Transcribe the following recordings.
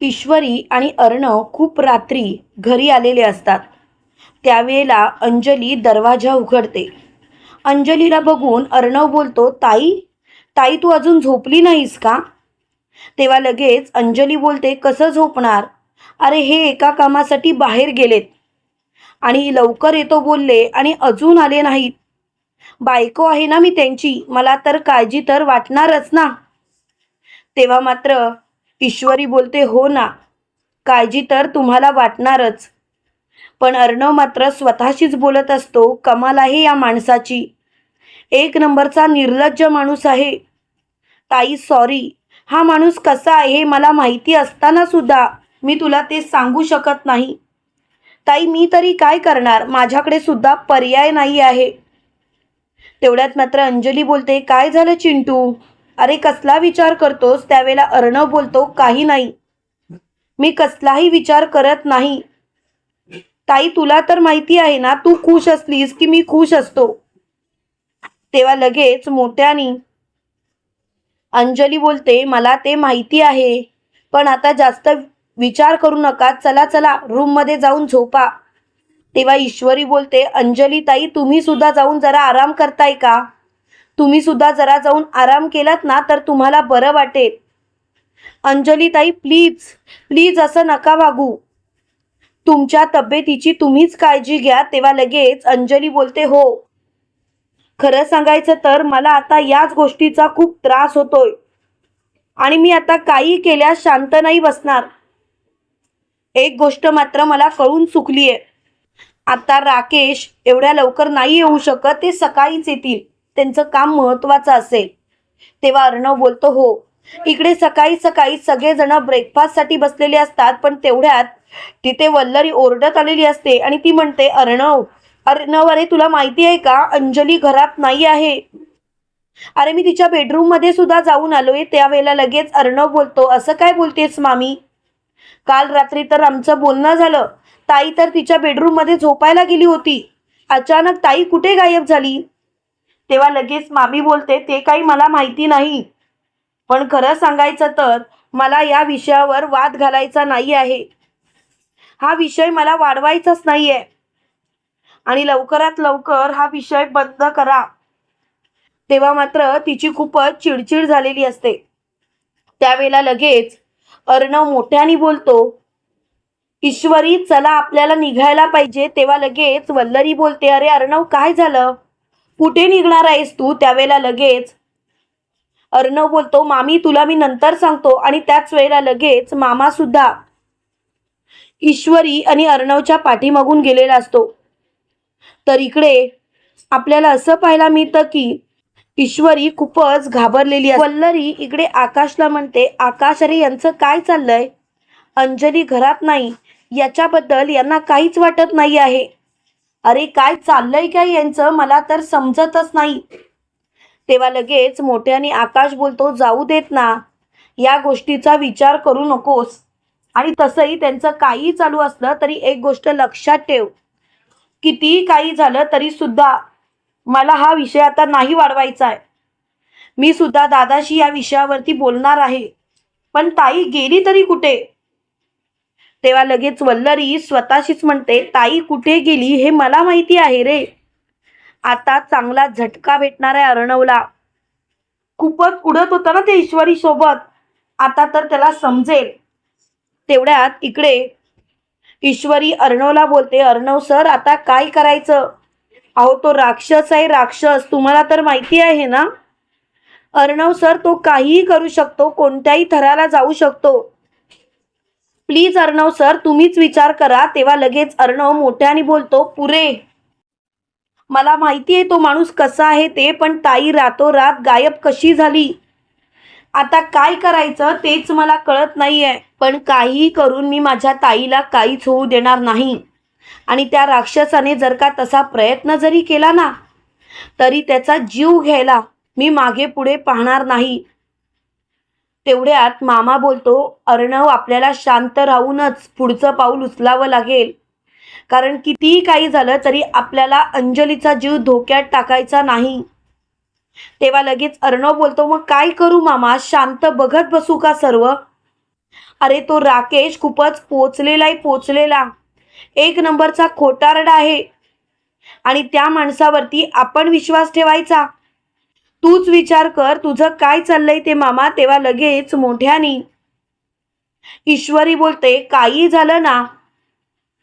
ईश्वरी आणि अर्णव खूप रात्री घरी आलेले असतात. त्यावेळेला अंजली दरवाजा उघडते. अंजलीला बघून अर्णव बोलतो ताई ताई तू अजून झोपली नाहीस का? तेव्हा लगेच अंजली बोलते कसं झोपणार? अरे हे एका कामासाठी बाहेर गेलेत. आणि लवकर येतो बोलले आणि अजून आले नाहीत. बायको आहे ना मी त्यांची मला तर काळजी तर वाटणारच ना. तेव्हा मात्र ईश्वरी बोलते हो ना काळजी तर तुम्हाला वाटणारच. पण अर्णव मात्र स्वतःशीच बोलत असतो कमाल आहे या माणसाची. एक नंबरचा निर्लज्ज माणूस आहे. ताई सॉरी हा माणूस कसा आहे मला माहिती असताना सुद्धा मी तुला ते सांगू शकत नाही. ताई मी तरी काय करणार? माझ्याकडे सुद्धा पर्याय नाही आहे. तेवढ्यात मात्र अंजली बोलते काय झालं चिंटू? अरे कसला विचार करतोस? त्यावेळेला अर्णव बोलतो काही नाही. मी कसलाही विचार करत नाही. ताई तुला तर माहिती आहे ना तू खुश असलीस की मी खुश असतो. तेव्हा लगेच मोठ्यानी अंजली बोलते मला ते माहिती आहे पण आता जास्त विचार करू नका. चला चला रूममध्ये जाऊन झोपा. तेव्हा ईश्वरी बोलते अंजली ताई तुम्ही सुद्धा जाऊन जरा आराम करताय का? तुम्ही सुद्धा जरा जाऊन आराम केलात ना तर तुम्हाला बरं वाटेल. अंजली ताई प्लीज प्लीज असं नका वागू. तुमच्या तब्येतीची तुम्हीच काळजी घ्या तेव्हा लगेच अंजली बोलते हो. खरं सांगायचं तर मला आता याच गोष्टीचा खूप त्रास होतोय. आणि मी आता काही केल्यास शांत नाही बसणार. एक गोष्ट मात्र मला कळून चुकलीये. आता राकेश एवढ्या लवकर नाही येऊ शकत ते सकाळीच येतील. त्यांचं काम महत्वाचं असेल. तेव्हा अर्णव बोलतो हो इकडे सकाळी सकाळी सगळेजण ब्रेकफास्टसाठी बसलेले असतात पण तेवढ्यात तिथे वल्लरी ओरडत आलेली असते आणि ती म्हणते अर्णव अर्णव अरे तुला माहिती आहे का? अंजली घरात नाही आहे. अरे मी तिच्या बेडरूममध्ये सुद्धा जाऊन आलोय त्यावेळेला लगेच अर्णव बोलतो असं काय बोलतेस मामी? काल रात्री तर आमचं बोलणं झालं. ताई तर तिच्या बेडरूममध्ये झोपायला गेली होती. अचानक ताई कुठे गायब झाली? तेव्हा लगेच मामी बोलते ते काही मला माहिती नाही. पण खरं सांगायचं तर मला या विषयावर वाद घालायचा नाही आहे. हा विषय मला वाढवायचाच नाही आहे. आणि लवकरात लवकर हा विषय बंद करा. तेव्हा मात्र तिची खूपच चिडचिड झालेली असते. त्यावेळेला लगेच अर्णव मोठ्याने बोलतो ईश्वरी चला आपल्याला निघायला पाहिजे. तेव्हा लगेच वल्लरी बोलते अरे अर्णव काय झालं? कुठे निघणार आहेस तू? त्यावेळेला लगेच अर्णव बोलतो मामी तुला मी नंतर सांगतो. आणि त्याच वेळेला लगेच मामा सुद्धा ईश्वरी आणि अर्णवच्या पाठीमागून गेलेला असतो. तर इकडे आपल्याला असं पाहायला मिळतं की ईश्वरी खूपच घाबरलेली आहे वल्लरी इकडे आकाशला म्हणते आकाश अरे यांचं काय चाललंय? अंजली घरात नाही. याच्याबद्दल यांना काहीच वाटत नाही आहे. अरे काय चाललंय काय यांचं? मला तर समजतच नाही. तेव्हा लगेच मोठ्याने आकाश बोलतो जाऊ देत ना. या गोष्टीचा विचार करू नकोस. आणि तसंही त्यांचं काही चालू असलं तरी एक गोष्ट लक्षात ठेव. कितीही काही झालं तरी सुद्धा मला हा विषय आता नाही वाढवायचा आहे. मी सुद्धा दादाशी या विषयावरती बोलणार आहे. पण ताई गेली तरी कुठे? तेव्हा लगेच वल्लरी स्वतःशीच म्हणते ताई कुठे गेली? हे मला माहिती आहे रे. आता चांगला झटका भेटणार आहे अर्णवला. खूपच उडत होता ना ते ईश्वरी सोबत. आता तर त्याला समजेल. तेवढ्यात इकडे ईश्वरी अर्णवला बोलते अर्णव सर आता काय करायचं? अहो तो राक्षस आहे राक्षस. तुम्हाला तर माहिती आहे ना? अर्णव सर तो काहीही करू शकतो. कोणत्याही थराला जाऊ शकतो. प्लीज अर्णव सर तुम्हीच विचार करा तेव्हा लगेच अर्णव मोठ्याने बोलतो पुरे. मला माहिती आहे तो माणूस कसा आहे ते पण ताई रातोरात गायब कशी झाली? आता काय करायचं तेच मला कळत नाही आहे पण काहीही करून मी माझ्या ताईला काहीच होऊ देणार नाही. आणि त्या राक्षसाने जर का तसा प्रयत्न जरी केला ना तरी त्याचा जीव घ्यायला मी मागे पुढे पाहणार नाही. तेवढ्यात मामा बोलतो अर्णव आपल्याला शांत राहूनच पुढचं पाऊल उचलावं लागेल. कारण कितीही काही झालं तरी आपल्याला अंजलीचा जीव धोक्यात टाकायचा नाही. तेव्हा लगेच अर्णव बोलतो मग काय करू मामा? शांत बघत बसू का सर्व? अरे तो राकेश खूपच पोचलेला आहे पोचलेला. एक नंबरचा खोटारडा आहे. आणि त्या माणसावरती आपण विश्वास ठेवायचा. तूच विचार कर तुझं काय चाललंय ते मामा तेव्हा लगेच मोठ्यानी ईश्वरी बोलते काही झालं ना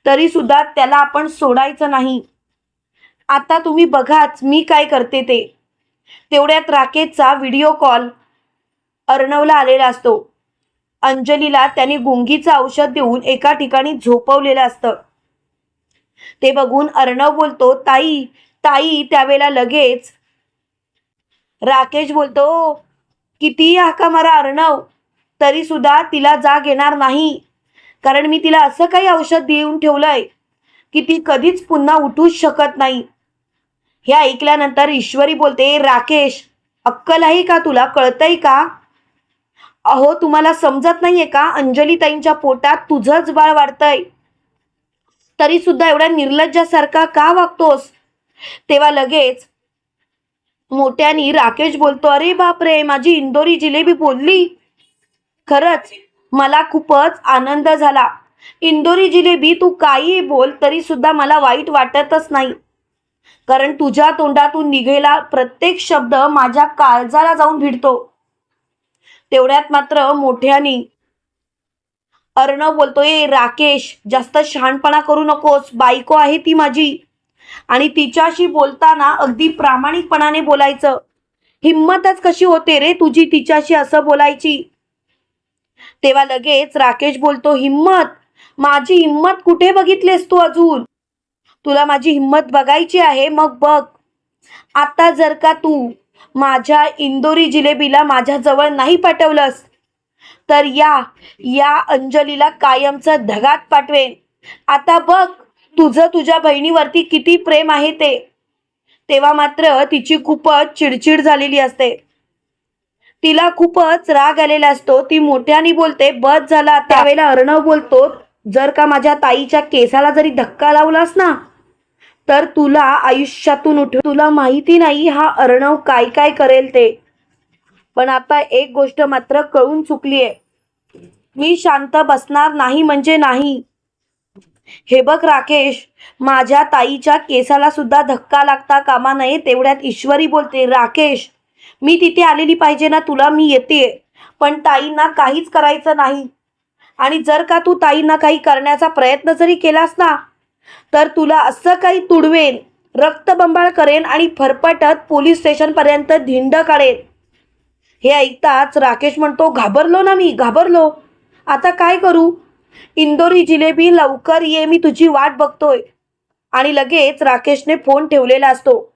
तरी सुद्धा त्याला आपण सोडायचं नाही. आता तुम्ही बघाच मी काय करते ते. तेवढ्यात राकेशचा व्हिडिओ कॉल अर्णवला आलेला असतो. अंजलीला त्याने गुंगीचं औषध देऊन एका ठिकाणी झोपवलेलं असतं. ते बघून अर्णव बोलतो ताई ताई त्यावेळेला लगेच राकेश बोलतो किती हाका मारा अर्णव तरी सुद्धा तिला जाग येणार नाही. कारण मी तिला असं काही औषध देऊन ठेवलंय की ती कधीच पुन्हा उठूच शकत नाही. हे ऐकल्यानंतर ईश्वरी बोलते राकेश अक्कल आहे का तुला? कळतंय का? अहो तुम्हाला समजत नाहीये का? अंजली ताईंच्या पोटात तुझंच बाळ वाढतंय. तरी सुद्धा एवढ्या निर्लज्जासारखा का वागतोस? तेव्हा लगेच मोठ्यानी राकेश बोलतो अरे बापरे माझी इंदोरी जिलेबी बोलली. खरंच मला खूपच आनंद झाला. इंदोरी जिलेबी तू काही बोल तरी सुद्धा मला वाईट वाटतच नाही. कारण तुझ्या तोंडातून निघेला प्रत्येक शब्द माझ्या काळजाला जाऊन भिडतो. तेवढ्यात मात्र मोठ्यानी अर्णव बोलतोय राकेश जास्त शहाणपणा करू नकोस. बायको आहे ती माझी. आणि तिच्याशी बोलताना अगदी प्रामाणिकपणाने बोलायचं. हिम्मतच कशी होते रे तुझी तिच्याशी असं बोलायची? तेव्हा लगेच राकेश बोलतो हिम्मत माझी हिम्मत कुठे बघितलीस तू अजून? तुला माझी हिम्मत बघायची आहे मग बघ. आता जर का तू माझ्या इंदोरी जिलेबीला माझ्याजवळ नाही पाठवलंस तर या या अंजलीला कायमचा धगात पाठवेन. आता बघ तुझं तुझ्या बहिणीवरती किती प्रेम आहे ते. तेव्हा मात्र तिची खूपच चिडचिड झालेली असते. तिला खूपच राग आलेला असतो. ती मोठ्याने बोलते बस झाला त्यावेळेला अर्णव बोलतो जर का माझ्या ताईच्या केसाला जरी धक्का लावलास ना तर तुला आयुष्यातून उठ तुला माहिती नाही हा अर्णव काय काय करेल ते. पण आता एक गोष्ट मात्र कळून चुकली आहे मी शांत बसणार नाही म्हणजे नाही. हे बघ राकेश माझ्या ताईच्या केसाला सुद्धा धक्का लागता कामा नये तेवढ्यात ईश्वरी बोलते राकेश मी तिथे आलेली पाहिजे ना तुला मी येते. पण ताईंना काहीच करायचं नाही. आणि जर का तू ताईंना काही करण्याचा प्रयत्न जरी केलास ना तर तुला असं काही तुडवेन रक्तबंबाळ करेन आणि फरफटत पोलीस स्टेशनपर्यंत धिंड काढेन. हे ऐकताच राकेश म्हणतो घाबरलो ना मी घाबरलो. आता काय करू? इंदोरी जिलेबी लवकर ये मी तुझी वाट बघतोय. आणि लगेच राकेशने फोन ठेवलेला असतो.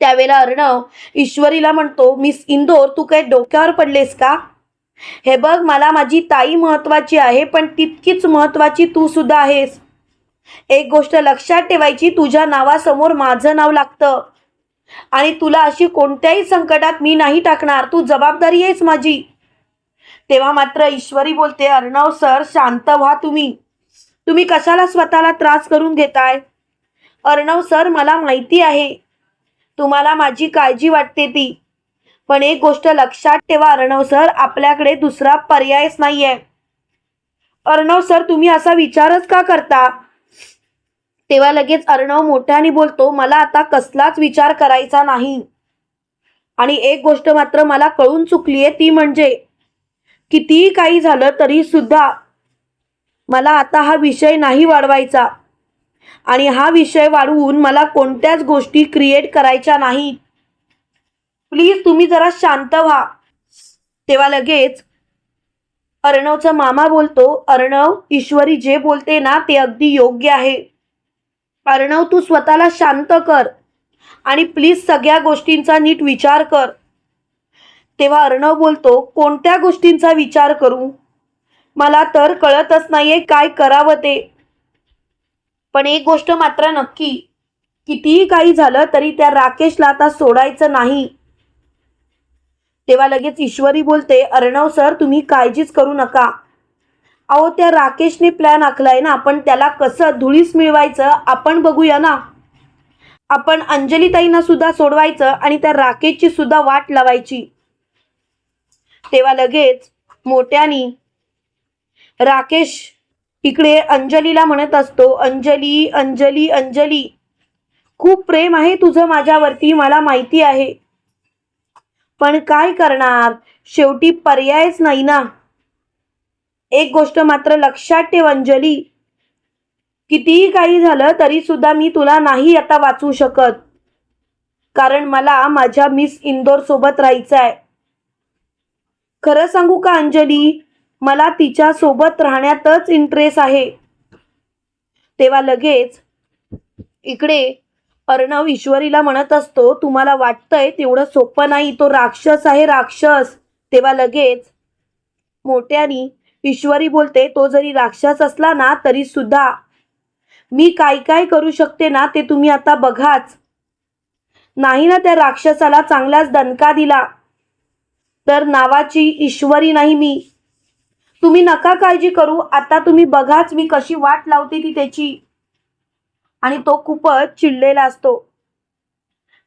त्यावेळेला अर्णव ईश्वरीला म्हणतो मिस इंदोर तू काय डोक्यावर पडलेस का? हे बघ मला माझी ताई महत्वाची आहे पण तितकीच महत्वाची तू सुद्धा आहेस. एक गोष्ट लक्षात ठेवायची तुझ्या नावासमोर माझं नाव लागतं. आणि तुला अशी कोणत्याही संकटात मी नाही टाकणार. तू जबाबदारी आहेस माझी. तेव्हा मात्र ईश्वरी बोलते अर्णव सर शांत व्हा तुम्ही. तुम्ही कशाला स्वतःला त्रास करून घेताय? अर्णव सर मला माहिती आहे. तुम्हाला माझी काळजी वाटते ती. पण एक गोष्ट लक्षात ठेवा अर्णव सर आपल्याकडे दुसरा पर्यायच नाहीये. अर्णव सर तुम्ही असा विचारच का करता? तेव्हा लगेच अर्णव मोठ्याने बोलतो मला आता कसलाच विचार करायचा नाही. आणि एक गोष्ट मात्र मला कळून चुकली आहे ती म्हणजे कितीही काही झालं तरी सुद्धा मला आता हा विषय नाही वाढवायचा. आणि हा विषय वाढवून मला कोणत्याच गोष्टी क्रिएट करायच्या नाही. प्लीज तुम्ही जरा शांत व्हा. तेव्हा लगेच अर्णवचा मामा बोलतो अर्णव ईश्वरी जे बोलते ना ते अगदी योग्य आहे. अर्णव तू स्वतःला शांत कर आणि प्लीज सगळ्या गोष्टींचा नीट विचार कर. तेव्हा अर्णव बोलतो कोणत्या गोष्टींचा विचार करू? मला तर कळतच नाहीये काय करावं ते. पण एक गोष्ट मात्र नक्की कितीही काही झालं तरी त्या राकेशला आता सोडायचं नाही. तेव्हा लगेच ईश्वरी बोलते अर्णव सर तुम्ही काळजीच करू नका. अहो त्या राकेशने प्लॅन आखलाय ना आपण त्याला कसं धुळीस मिळवायचं आपण बघूया ना. आपण अंजलीताईंना सुद्धा सोडवायचं आणि त्या राकेशची सुद्धा वाट लावायची. तेव्हा लगेच मोठ्यानी राकेश इकडे अंजलीला म्हणत असतो अंजली अंजली अंजली खूप प्रेम आहे तुझं माझ्यावरती मला माहिती आहे. पण काय करणार? शेवटी पर्यायच नाही ना. एक गोष्ट मात्र लक्षात ठेव अंजली. कितीही काही झालं तरी सुद्धा मी तुला नाही आता वाचू शकत. कारण मला माझ्या मिस इंदोर सोबत राहायचं आहे खरं सांगू का अंजली? मला तिच्या सोबत राहण्यातच इंटरेस्ट आहे. तेव्हा लगेच इकडे अर्णव ईश्वरीला म्हणत असतो तुम्हाला वाटतंय तेवढं सोपं नाही तो राक्षस आहे राक्षस. तेव्हा लगेच मोठ्यानी ईश्वरी बोलते तो जरी राक्षस असला ना तरी सुद्धा मी काय काय करू शकते ना ते तुम्ही आता बघाच. नाही ना त्या राक्षसाला चांगलाच दणका दिला. तर नावाची ईश्वरी नाही मी. तुम्ही नका काळजी करू. आता तुम्ही बघाच मी कशी वाट लावते ती त्याची. आणि तो खूपच चिडलेला असतो.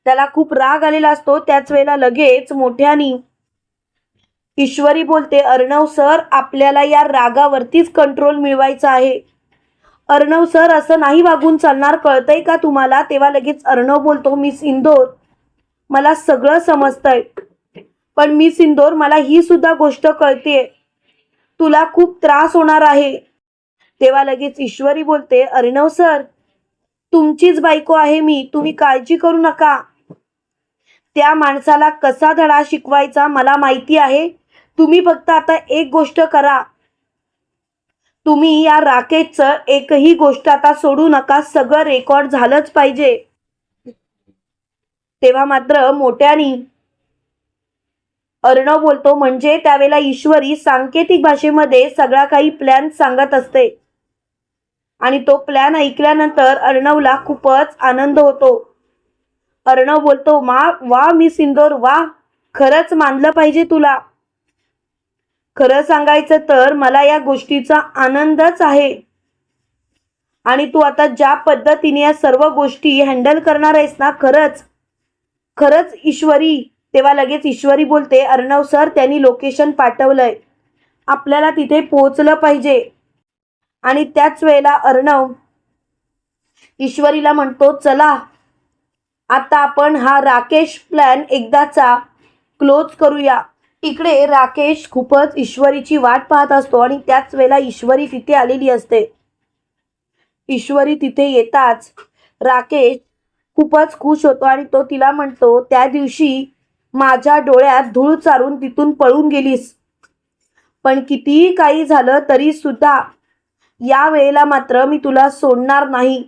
त्याला खूप राग आलेला असतो. त्याच वेळेला लगेच मोठ्यानी ईश्वरी बोलते अर्णव सर आपल्याला या रागावरतीच कंट्रोल मिळवायचा आहे. अर्णव सर असं नाही वागून चालणार. कळतंय का तुम्हाला? तेव्हा लगेच अर्णव बोलतो मिस इंदोर मला सगळं समजतंय. पण मी सिंदोर मला ही सुद्धा गोष्ट कळते तुला खूप त्रास होणार आहे. तेव्हा लगेच ईश्वरी बोलते अर्णव सर तुमचीच बायको आहे मी तुम्ही काळजी करू नका. त्या माणसाला कसा धडा शिकवायचा मला माहिती आहे. तुम्ही फक्त आता एक गोष्ट करा. तुम्ही या राकेशचं एकही गोष्ट आता सोडू नका सगळं रेकॉर्ड झालंच पाहिजे. तेव्हा मात्र मोठ्यानी अर्णव बोलतो म्हणजे त्यावेळेला ईश्वरी सांकेतिक भाषेमध्ये सगळा काही प्लॅन सांगत असते. आणि तो प्लॅन ऐकल्यानंतर अर्णवला खूपच आनंद होतो. अर्णव बोलतो मा वा मी सिंदोर वा खरंच मानलं पाहिजे तुला. खरं सांगायचं तर मला या गोष्टीचा आनंदच आहे. आणि तू आता ज्या पद्धतीने या सर्व गोष्टी हँडल करणार आहेस ना खरंच खरंच ईश्वरी तेव्हा लगेच ईश्वरी बोलते अर्णव सर त्यांनी लोकेशन पाठवलंय. आपल्याला तिथे पोहोचलं पाहिजे. आणि त्याच वेळेला अर्णव ईश्वरीला म्हणतो चला आता आपण हा राकेश प्लॅन एकदाचा क्लोज करूया. इकडे राकेश खूपच ईश्वरीची वाट पाहत असतो आणि त्याच वेळेला ईश्वरी तिथे आलेली असते. ईश्वरी तिथे येताच राकेश खूपच खुश होतो आणि तो तिला म्हणतो त्या दिवशी माझ्या डोळ्यात धूळ चारून तिथून पळून गेलीस. पण कितीही काही झालं तरी सुद्धा या वेळेला मात्र मी तुला सोडणार नाही.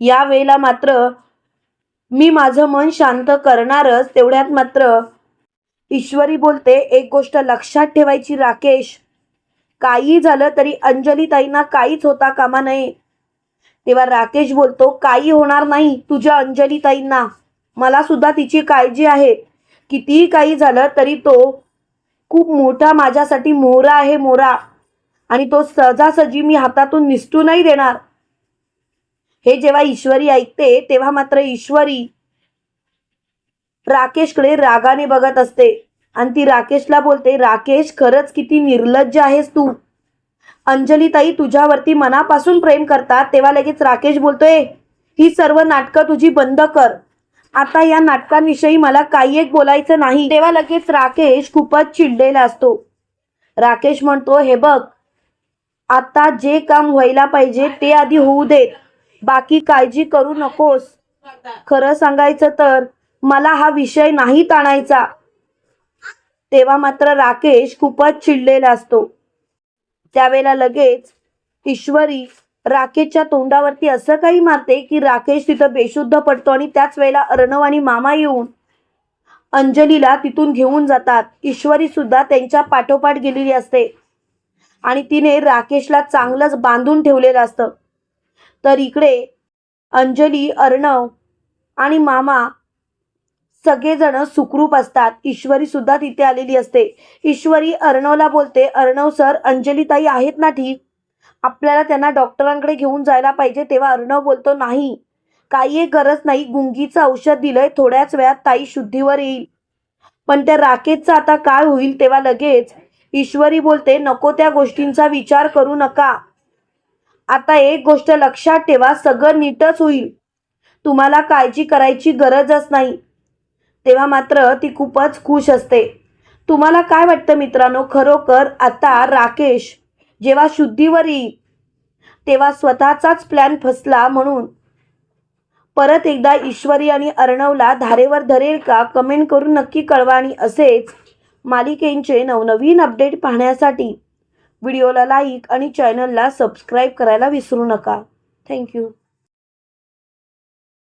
या वेळेला मात्र मी माझं मन शांत करणारच तेवढ्यात मात्र ईश्वरी बोलते एक गोष्ट लक्षात ठेवायची राकेश. काही झालं तरी अंजली ताईंना काहीच होता कामा नये. तेव्हा राकेश बोलतो काही होणार नाही तुझ्या अंजली ताईंना मला सुद्धा तिची काळजी आहे. कितीही काही झालं तरी तो खूप मोठा माझ्यासाठी मोरा आहे मोरा. आणि तो सहजासहजी मी हातातून निसटू नाही देणार. हे जेव्हा ईश्वरी ऐकते तेव्हा मात्र ईश्वरी राकेशकडे रागाने बघत असते. आणि ती राकेशला बोलते राकेश खरंच किती निर्लज्ज आहेस तू. अंजली ताई तुझ्यावरती मनापासून प्रेम करतात तेव्हा लगेच राकेश बोलतोय ही सर्व नाटकं तुझी बंद कर. आता या नाटकांविषयी मला काही एक बोलायचं नाही. तेव्हा लगेच राकेश खूपच चिडलेला असतो. राकेश म्हणतो हे बघ आता जे काम व्हायला पाहिजे ते आधी होऊ देत बाकी काळजी करू नकोस. खरं सांगायचं तर मला हा विषय नाही ताणायचा. तेव्हा मात्र राकेश खूपच चिडलेला असतो. त्यावेळेला लगेच ईश्वरी राकेशच्या तोंडावरती असं काही मारते की राकेश तिथं बेशुद्ध पडतो आणि त्याच वेळेला अर्णव आणि मामा येऊन अंजलीला तिथून घेऊन जातात. ईश्वरी सुद्धा त्यांच्या पाठोपाठ गेलेली असते. आणि तिने राकेशला चांगलंच बांधून ठेवलेलं असतं. तर इकडे अंजली अर्णव आणि मामा सगळेजण सुखरूप असतात. ईश्वरी सुद्धा तिथे आलेली असते. ईश्वरी अर्णवला बोलते अर्णव सर अंजली ताई आहेत ना ठीक? आपल्याला त्यांना डॉक्टरांकडे घेऊन जायला पाहिजे तेव्हा अर्णव बोलतो नाही काही गरज नाही. गुंगीचं औषध दिलंय. थोड्याच वेळात ताई शुद्धीवर येईल. पण त्या राकेशचं आता काय होईल तेव्हा लगेच. ईश्वरी बोलते नको त्या गोष्टींचा विचार करू नका. आता एक गोष्ट लक्षात ठेवा सगळं नीटच होईल. तुम्हाला काळजी करायची गरजच नाही. तेव्हा मात्र ती खूपच खुश असते. तुम्हाला काय वाटतं मित्रांनो? खरोखर आता राकेश जेव्हा शुद्धीवर येईल तेव्हा स्वतःचाच प्लॅन फसला म्हणून. परत एकदा ईश्वरी आणि अर्णवला धारेवर धरेल का कमेंट करून नक्की कळवा आणि असेच मालिकेंचे नवनवीन अपडेट पाहण्यासाठी व्हिडिओला लाईक आणि चॅनलला सबस्क्राईब करायला विसरू नका. थँक्यू